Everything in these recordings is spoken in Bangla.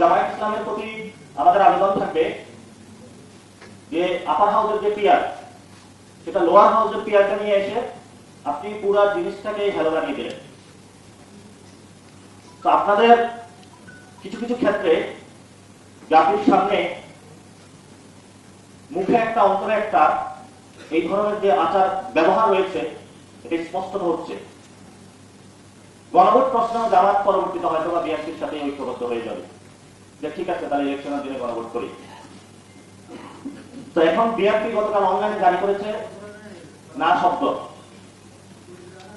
জামায়াত ইসলামের প্রতি আমাদের আবেদন থাকবে যে আপার হাউসের যে পিয়ার সেটা লোয়ার হাউসের পিয়ারটা নিয়ে এসে আপনি পুরো জিনিসটাকে হেলো বানিয়ে দিলেন। তো আপনাদের কিছু কিছু ক্ষেত্রে জাতির সামনে মুখে একটা, অন্তরে একটা এই ধরনের যে আচার ব্যবহার রয়েছে, এটা স্পষ্ট হচ্ছে। গণভোট প্রশ্ন জামাত পরবর্তীতে হয়তো বা বিএনপির সাথে ঐক্যবদ্ধ হয়ে যাবে। যে ঠিক আছে, তাহলে ইলেকশনের দিনে গণভোট করি। তো এখন বিএনপি গতকাল অনলাইনে জারি করেছে না শব্দ।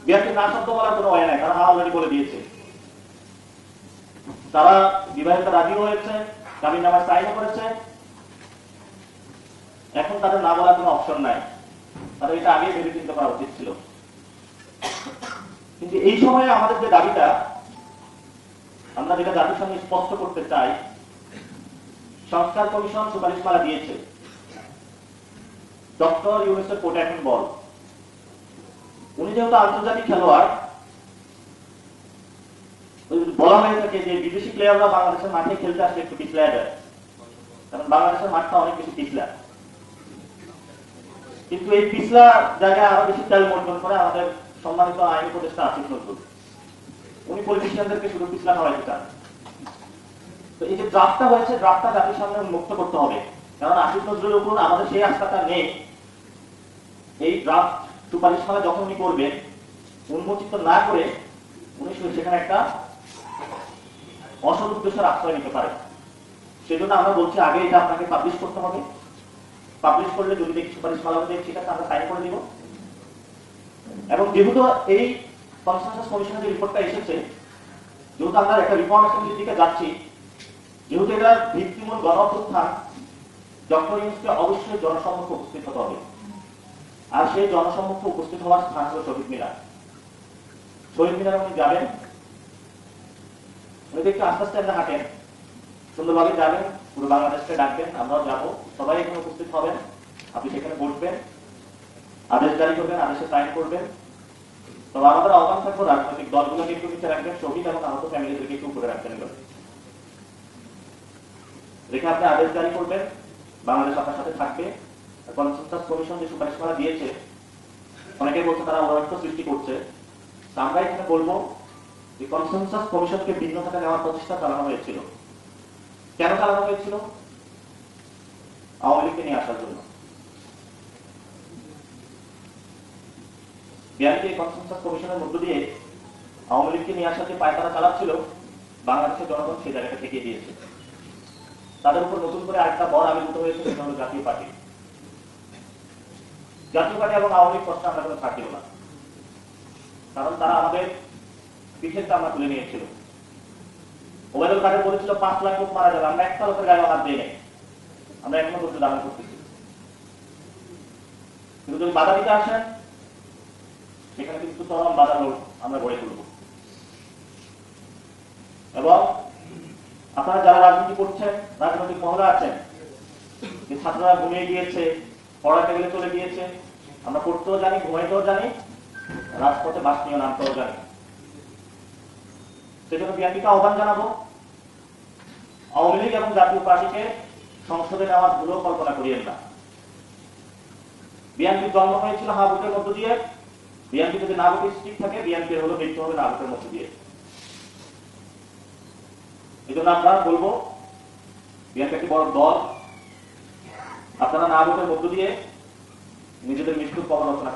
বিএনপি না শব্দ বলার কোনো ওয়ে নাই, তারা অলরেডি বলে দিয়েছে। তারা বিবাহিত রাজিও হয়েছে, জামিন নামার সাইনও করেছে। এখন তাদের না বলার কোনো অপশন নাই। তাদের এটা আগে ভেবে চিন্তা করা উচিত ছিল। কিন্তু এই সময়ে আমাদের যে দাবিটা, আমরা যেটা জাতির সঙ্গে স্পষ্ট করতে চাই সংস্কার কমিশন সুপারিশমালা দিয়েছে। ডক্টর ইউনুসের কোর্টে এখন বল। উনি যেহেতু আন্তর্জাতিক খেলোয়াড় বলা হয়ে থাকে যে বিদেশি প্লেয়াররা বাংলাদেশের মাঠে খেলতে আসলে একটু পিছলা যায়। কারণ বাংলাদেশের মাঠটা অনেক বেশি পিছলা। কিন্তু এই পিছলা জায়গায় আরও বেশি তেল মন্ডন করে আমাদের সম্মানিত আইন উপদেষ্টা আসিফ নজরুল। উনি পলিটিশিয়ানদেরকে শুধু পিছলা খাওয়াইতে চান। তো এই যে ড্রাফটটা হয়েছে ড্রাফটটা জাতির সামনে উন্মুক্ত করতে হবে। কারণ আসিফ নজরুলের উপর আমাদের সেই আস্থাটা নেই। এই ড্রাফট সুপারিশ মালা যখন উনি করবেন উন্মোচিত না করে উনি সেখানে একটা অসৎ উদ্দেশ্যের আশ্রয় নিতে পারে সেজন্য আমরা বলছি, আগে এটা আপনাকে পাবলিশ করতে হবে। পাবলিশ করলে যদি দেখি সুপারিশ মালা অনুযায়ী ঠিক আছে, আমরা সাইন করে দিব। এবং যেহেতু এই কনসেনসাস কমিশনের যে রিপোর্টটা এসেছে, যেহেতু আমরা একটা রিফর্ম অ্যাসেম্বলির দিকে যাচ্ছি যেহেতু এটা ভিত্তিমূল গণ অভ্যুত্থান ডক্টর ইউনুসকে অবশ্যই জনসম্মুখে উপস্থিত হতে হবে। আর সেই জনসম্মুখে উপস্থিত হওয়ার স্থান হলো শহীদ মিনার। শহীদ মিনারে উনি যাবেন? উনি একটু আস্তে আস্তে আমরা হাঁটেন। সুন্দরভাবে যাবেন, পুরো বাংলাদেশকে ডাকবেন, আমরাও যাব। সবাই এখানে উপস্থিত হবেন। আপনি সেখানে বসবেন, আদেশ জারি করবেন, আদেশে সাইন করবেন। তবে আমাদের আহ্বান থাকব রাজনৈতিক দলগুলোকে একটু নিচে রাখবেন, শহীদ এবং আহত ফ্যামিলিদেরকে একটু উপরে রাখবেন। রেখে আপনি আদেশ জারি করবেন, বাংলাদেশ আপনার সাথে থাকবে। কনসেনসাস কমিশন যে সুপারিশমালা দিয়েছে অনেকে বলছে তারা অনৈক্য সৃষ্টি করছে। আমরা এখানে বলব যে কনসেনসাস কমিশনকে ভিন্নতাটা নেওয়ার প্রচেষ্টা চালানো হয়েছিল। কেন চালানো হয়েছিল? আওয়ামী লীগকে নিয়ে আসার জন্য। বিআরপি এই কনসেনসাস কমিশনের মধ্য দিয়ে আওয়ামী লীগকে নিয়ে আসার যে পায়তারা চালাচ্ছিল, বাংলাদেশের জনগণ সেই জায়গাটা থেকে দিয়েছে। তাদের উপর নতুন করে আরেকটা বড় আবির্ভূত হয়েছে, সেটা হলো জাতীয় পার্টি। জাতীয় পার্টি এবং আওয়ামী লীগ প্রশ্নে আমরা ছাড় না। কারণ তারা আমাদের পিঠের চামড়া তুলে নিয়েছিল। ওবায়দুল কাদের বলেছিল, পাঁচ লাখ লোক মারা যাবে। আমরা একটা লোকের গায়ে হাত দিই নাই। আমরা এখনও পর্যন্ত দাবি করতেছি। কিন্তু যদি বাধা দিতে আসেন সেখানে কিন্তু চরম বাধা আমরা গড়ে তুলব। এবং আপনারা যারা রাজনীতি করছেন, রাজনৈতিক মহলে আছেন, যে ছাত্ররা ঘুমিয়ে গিয়েছে পড়াতে গেলে চলে গিয়েছে, আমরা পড়তেও জানি, ঘুমাইতেও জানি, রাজপথে বাস নিয়ে নামতেও জানি। সেজন্য বিএনপিকে আহ্বান জানাব, আওয়ামী লীগ এবং জাতীয় পার্টিকে সংসদে নেওয়ার ভুলও কল্পনা করিয়েন না। বিএনপির জন্ম হয়েছিল হা ভোটের মধ্য দিয়ে, বিএনপি যদি না ভোটের স্টিক থাকে বিএনপির হলো মৃত্যু হবে না ভোটের মধ্য দিয়ে। এই জন্য আমরা বলব, বিএনপি একটি বড় দল। আপনারা না ভোটের মধ্য দিয়ে নিজেদের মৃত্যুর কবর রচনা